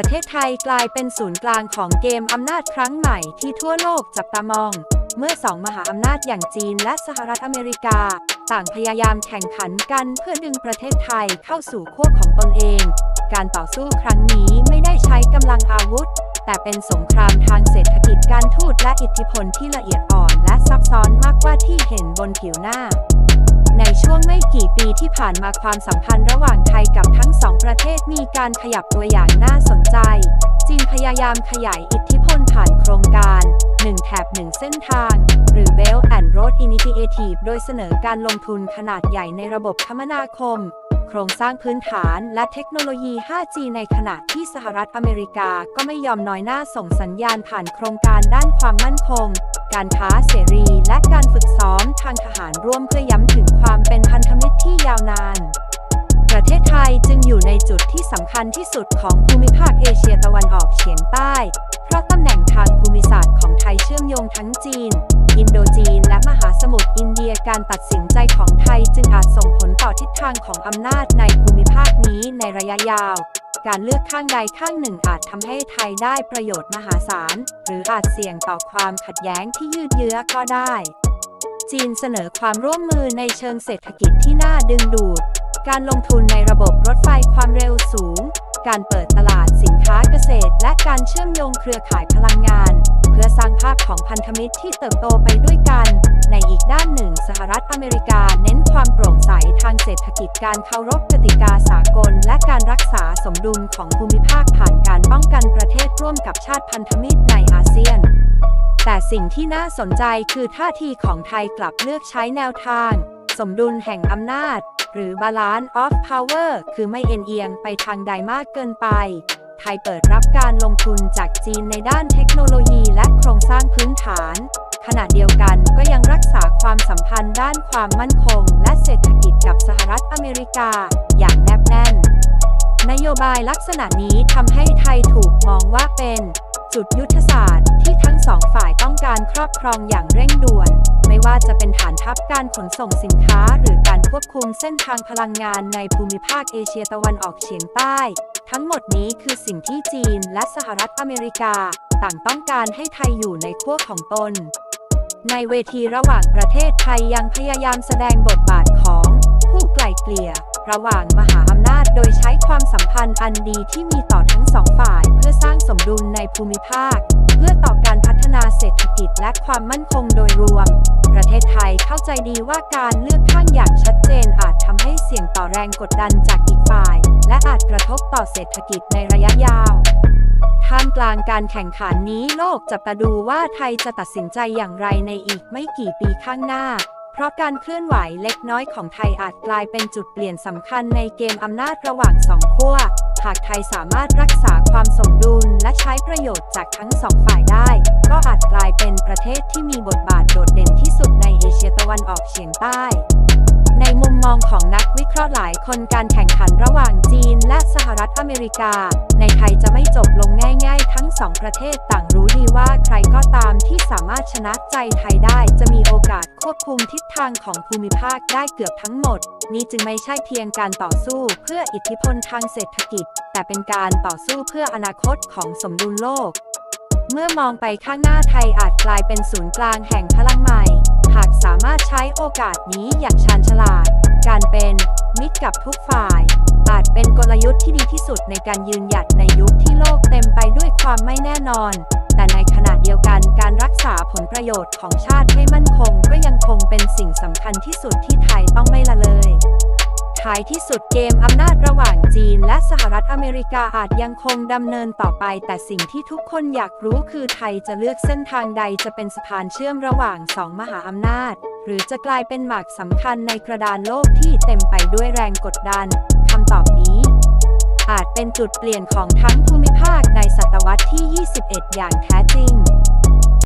ประเทศไทยกลายเป็นศูนย์กลางของเกมอำนาจครั้งใหม่ที่ทั่วโลกจับตามอง เมื่อสองมหาอำนาจอย่างจีนและสหรัฐอเมริกา ต่างพยายามแข่งขันกันเพื่อดึงประเทศไทยเข้าสู่ขั้วของตนเอง การต่อสู้ครั้งนี้ไม่ได้ใช้กำลังอาวุธ แต่เป็นสงครามทางเศรษฐกิจการทูตและอิทธิพลที่ละเอียดอ่อนและซับซ้อนมากกว่าที่เห็นบนผิวหน้า ในช่วงไม่กี่ปีที่ผ่านมาความสัมพันธ์ระหว่างไทยกับทั้งสองประเทศมีการขยับตัวอย่างน่าสนใจ จีนพยายามขยายอิทธิพลผ่านโครงการ 1 แถบ 1 เส้นทาง หรือ Belt and Road Initiative โดยเสนอการลงทุนขนาดใหญ่ในระบบคมนาคม โครงสร้างพื้นฐานและเทคโนโลยี 5G ในขณะที่สหรัฐอเมริกาก็ไม่ยอมน้อยหน้าส่งสัญญาณผ่านโครงการด้านความมั่นคง การค้าเสรี และการฝึกซ้อมทางทหารร่วมเพื่อย้ำ จุดที่สำคัญที่สุดของภูมิภาคเอเชียตะวันออกเฉียงใต้ เพราะตำแหน่งทางภูมิศาสตร์ของไทยเชื่อมโยงทั้งจีน อินโดจีน และมหาสมุทรอินเดียการตัดสินใจของไทยจึงอาจส่งผลต่อทิศทางของอำนาจในภูมิภาคนี้ในระยะยาว การเลือกข้างใดข้างหนึ่งอาจทำให้ไทยได้ประโยชน์มหาศาล หรืออาจเสี่ยงต่อความขัดแย้งที่ยืดเยื้อก็ได้จีนเสนอความร่วมมือในเชิงเศรษฐกิจที่น่าดึงดูด การลงทุนในระบบรถไฟความเร็วสูง การเปิดตลาดสินค้าเกษตร และการเชื่อมโยงเครือข่ายพลังงาน เพื่อสร้างภาพของพันธมิตรที่เติบโตไปด้วยกัน ในอีกด้านหนึ่ง สหรัฐอเมริกาเน้นความโปร่งใสทางเศรษฐกิจการเคารพกติกาสากล และการรักษาสมดุลของภูมิภาคผ่านการป้องกันประเทศร่วมกับชาติพันธมิตรในอาเซียน แต่สิ่งที่น่าสนใจคือท่าทีของไทยกลับเลือกใช้แนวทาง สมดุลแห่งอำนาจ หรือ balance of power คือไม่เอ็นเอียงไปทางใดมากเกินไป ไทยเปิดรับการลงทุนจากจีนในด้านเทคโนโลยีและโครงสร้างพื้นฐาน ขณะเดียวกันก็ยังรักษาความสัมพันธ์ด้านความมั่นคง และเศรษฐกิจกับสหรัฐอเมริกา อย่างแนบแน่น นโยบายลักษณะนี้ทำให้ไทยถูกมองว่าเป็น จุดยุทธศาสตร์ที่ทั้งสองฝ่าย การครอบครองอย่างเร่งด่วน ไม่ว่าจะเป็นฐานทัพการขนส่งสินค้า หรือการควบคุมเส้นทางพลังงานในภูมิภาคเอเชียตะวันออกเฉียงใต้ ทั้งหมดนี้คือสิ่งที่จีนและสหรัฐอเมริกา ต่างต้องการให้ไทยอยู่ในขั้วของตน ในเวทีระหว่างประเทศไทยยังพยายามแสดงบทบาทของผู้ไกล่เกลี่ย ระหว่างมหาอำนาจโดยใช้ความสัมพันธ์อันดีที่มีต่อทั้งสองฝ่าย เพื่อสร้างสมดุลในภูมิภาค เพื่อต่อการพัฒนาเศรษฐกิจและความมั่นคงโดยรวม ประเทศไทยเข้าใจดีว่าการเลือกข้างอย่างชัดเจนอาจทำให้เสี่ยงต่อแรงกดดันจากอีกฝ่าย และอาจกระทบต่อเศรษฐกิจในระยะยาวท่ามกลางการแข่งขันนี้โลกจับตาดูว่าไทยจะตัดสินใจอย่างไรในอีกไม่กี่ปีข้างหน้า เพราะการเคลื่อนไหวเล็กน้อยของไทยอาจกลายเป็นจุดเปลี่ยนสำคัญในเกมอำนาจระหว่างสองขั้ว หากไทยสามารถรักษาความสมดุลและใช้ประโยชน์จากทั้งสองฝ่ายได้ ก็อาจกลายเป็นประเทศที่มีบทบาทโดดเด่นที่สุดในเอเชียตะวันออกเฉียงใต้ ในมุมมองของนักวิเคราะห์หลายคนการแข่งขันระหว่างจีนและสหรัฐอเมริกา ในไทยจะไม่จบลงง่าย ๆ ทั้งสองประเทศต่างรู้ดีว่าใครก็ตามที่สามารถชนะใจไทยได้จะมีโอกาสควบคุมทิศทางของภูมิภาคได้เกือบทั้งหมด นี่จึงไม่ใช่เพียงการต่อสู้เพื่ออิทธิพลทางเศรษฐกิจ แต่เป็นการต่อสู้เพื่ออนาคตของสมดุลโลก เมื่อมองไปข้างหน้าไทยอาจกลายเป็นศูนย์กลางแห่งพลังใหม่ หากสามารถใช้โอกาสนี้อย่างชาญฉลาด การเป็นมิตรกับทุกฝ่าย อาจเป็นกลยุทธ์ที่ดีที่สุดในการยืนหยัดในยุคที่โลกเต็มไปด้วยความไม่แน่นอน แต่ในขณะเดียวกันการรักษาผลประโยชน์ของชาติให้มั่นคงก็ยังคงเป็นสิ่งสำคัญที่สุดที่ไทยต้องไม่ละเลย ท้ายที่สุดเกมอำนาจระหว่างจีนและสหรัฐอเมริกาอาจยังคงดำเนินต่อไป แต่สิ่งที่ทุกคนอยากรู้คือไทยจะเลือกเส้นทางใดจะเป็นสะพานเชื่อมระหว่างสองมหาอำนาจ หรือจะกลายเป็นหมากสำคัญในกระดานโลกที่เต็มไปด้วยแรงกดดันคำตอบนี้อาจเป็นจุดเปลี่ยนของทั้งภูมิภาคในศตวรรษที่ 21 อย่างแท้จริง